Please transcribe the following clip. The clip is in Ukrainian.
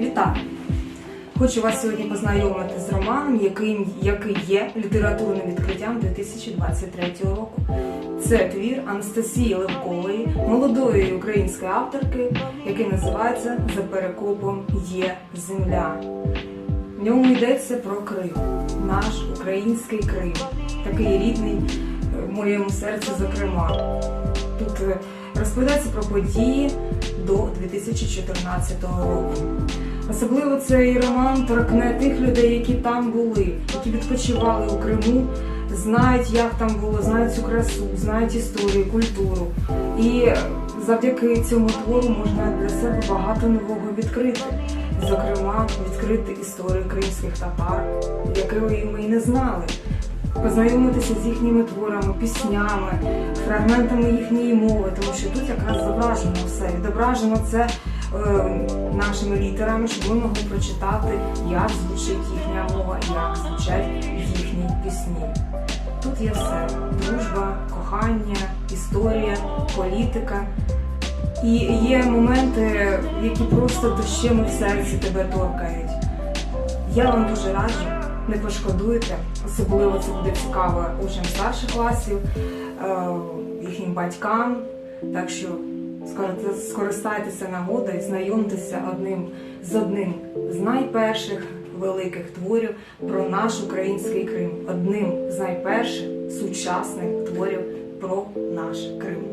Вітаю! Хочу вас сьогодні познайомити з романом, який, який є літературним відкриттям 2023 року. Це твір Анастасії Левкової, молодої української авторки, який називається За перекопом є земля. В ньому йдеться про Крим, наш український Крим, такий рідний е, в моєму серці, зокрема. Розповідається про події до 2014 року. Особливо цей роман торкне тих людей, які там були, які відпочивали у Криму, знають, як там було, знають цю красу, знають історію, культуру. І завдяки цьому твору можна для себе багато нового відкрити. Зокрема, відкрити історію кримських татар, якої ми і не знали. Познайомитися з їхніми творами, піснями, фрагментами їхньої мови, тому що тут якраз зображено все. Відображено це е, нашими літерами, щоб ми могли прочитати, як звучить їхня мова, як звучать їхні пісні. Тут є все: дружба, кохання, історія, політика. І є моменти, які просто дощем в серці тебе торкають. Я вам дуже раджу, не пошкодуйте, особливо це буде цікаво учням старших класів, е, їхнім батькам. Так що скористайтеся нагодою, знайомтеся одним з одним з найперших великих творів про наш український Крим, одним з найперших сучасних творів про наш Крим.